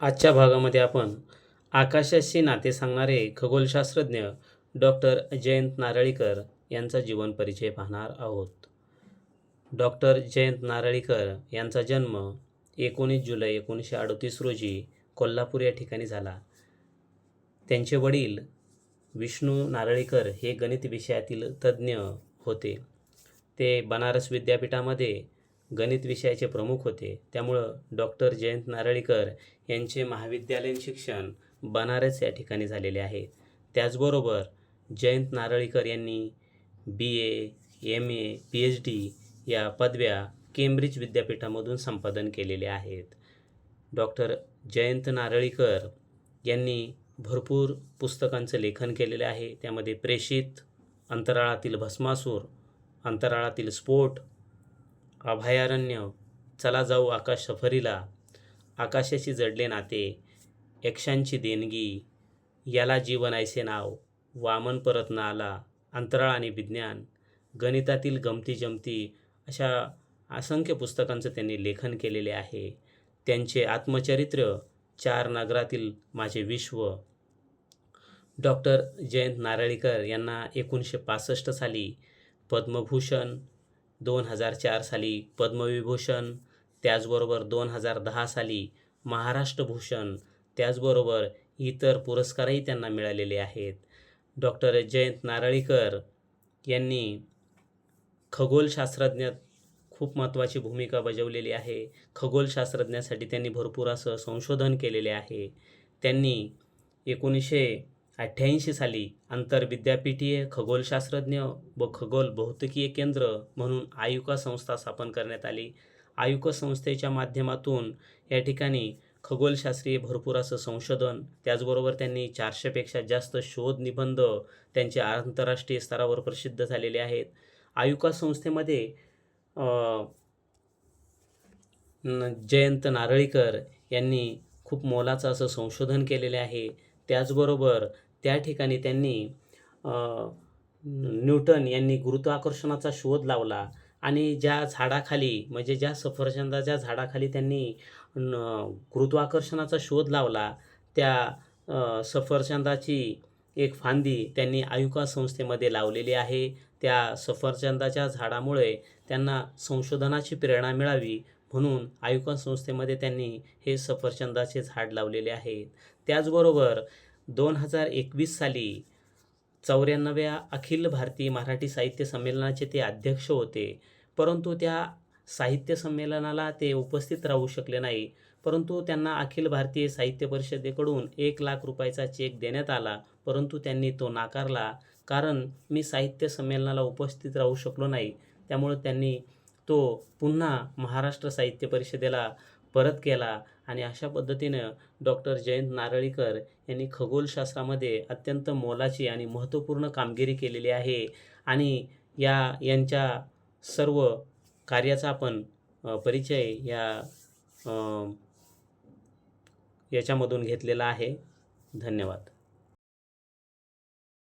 आजच्या भागामध्ये आपण आकाशाशी नाते सांगणारे खगोलशास्त्रज्ञ डॉक्टर जयंत नारळीकर यांचा जीवन परिचय पाहणार आहोत. डॉक्टर जयंत नारळीकर यांचा जन्म एकोणीस जुलै एकोणीसशे अडतीस रोजी कोल्हापूर या ठिकाणी झाला. त्यांचे वडील विष्णू नारळीकर हे गणित विषयातील तज्ज्ञ होते. ते बनारस विद्यापीठामध्ये गणित विषयाचे प्रमुख होते. त्यामुळं डॉक्टर जयंत नारळीकर यांचे महाविद्यालयीन शिक्षण बनारस या ठिकाणी झालेले आहे. त्याचबरोबर जयंत नारळीकर यांनी B A M A P H D या पदव्या केम्ब्रिज विद्यापीठामधून संपादन केलेले आहेत. डॉक्टर जयंत नारळीकर यांनी भरपूर पुस्तकांचं लेखन केलेलं आहे. त्यामध्ये प्रेषित अंतराळातील भस्मासूर अंतराळातील स्फोट अभयारण्य. चला जाऊ आकाश सफरीला. आकाशाशी जडले नाते. यक्षांची देणगी. याला जीवन ऐसे नाव. वामन परत न आला अंतराळ आणि विज्ञान. गणितातील गमती जमती अशा असंख्य पुस्तकांचं त्यांनी लेखन केलेले आहे. त्यांचे आत्मचरित्र चार नगरातील माझे विश्व. डॉक्टर जयंत नारळीकर यांना एकोणीसशे पासष्ट साली पद्मभूषण दोन हजार चार साली पद्मविभूषण त्याचबरोबर दोन हजार दहा साली महाराष्ट्र भूषण त्याचबरोबर इतर पुरस्कारही त्यांना मिळालेले आहेत. डॉक्टर जयंत नारळीकर यांनी खगोलशास्त्रज्ञात खूप महत्त्वाची भूमिका बजावलेली आहे. खगोलशास्त्रज्ञासाठी त्यांनी भरपूर असं संशोधन केलेले आहे. त्यांनी एकोणीसशे अठ्ठ्याऐंशी साली आंतरविद्यापीठीय खगोलशास्त्रज्ञ व खगोल भौतिकीय केंद्र म्हणून आयुका संस्था स्थापन करण्यात आली. आयुका संस्थेच्या माध्यमातून या ठिकाणी खगोलशास्त्रीय भरपूर असं संशोधन त्याचबरोबर त्यांनी चारशेपेक्षा जास्त शोध निबंध त्यांचे आंतरराष्ट्रीय स्तरावर प्रसिद्ध झालेले आहेत. आयुका संस्थेमध्ये जयंत नारळीकर यांनी खूप मोलाचं असं संशोधन केलेले आहे. त्याचबरोबर त्या ठिकाणी त्यांनी न्यूटन यांनी गुरुत्वाकर्षणाचा शोध लावला आणि ज्या झाडाखाली म्हणजे ज्या सफरचंदाच्या झाडाखाली त्यांनी गुरुत्वाकर्षणाचा शोध लावला त्या सफरचंदाची एक फांदी त्यांनी आयुका संस्थेमध्ये लावलेली आहे. त्या सफरचंदाच्या झाडामुळे त्यांना संशोधनाची प्रेरणा मिळावी म्हणून आयुका संस्थेमध्ये त्यांनी हे सफरचंदाचे झाड लावलेले आहे त्याचबरोबर दोन हजार एकवीस साली चौऱ्याण्णव्या अखिल भारतीय मराठी साहित्य संमेलनाचे ते अध्यक्ष होते. परंतु त्या साहित्य संमेलनाला ते उपस्थित राहू शकले नाही. परंतु त्यांना अखिल भारतीय साहित्य परिषदेकडून एक लाख रुपयाचा चेक देण्यात आला. परंतु त्यांनी तो नाकारला. कारण मी साहित्य संमेलनाला उपस्थित राहू शकलो नाही. त्यामुळे त्यांनी तो पुन्हा महाराष्ट्र साहित्य परिषदेला परत केला आणि अशा पद्धतीनं डॉक्टर जयंत नारळीकर यांनी खगोलशास्त्रामध्ये अत्यंत मोलाची आणि महत्त्वपूर्ण कामगिरी केलेली आहे. आणि या यांच्या सर्व कार्याचा आपण परिचय या याच्यामधून घेतलेला आहे. धन्यवाद.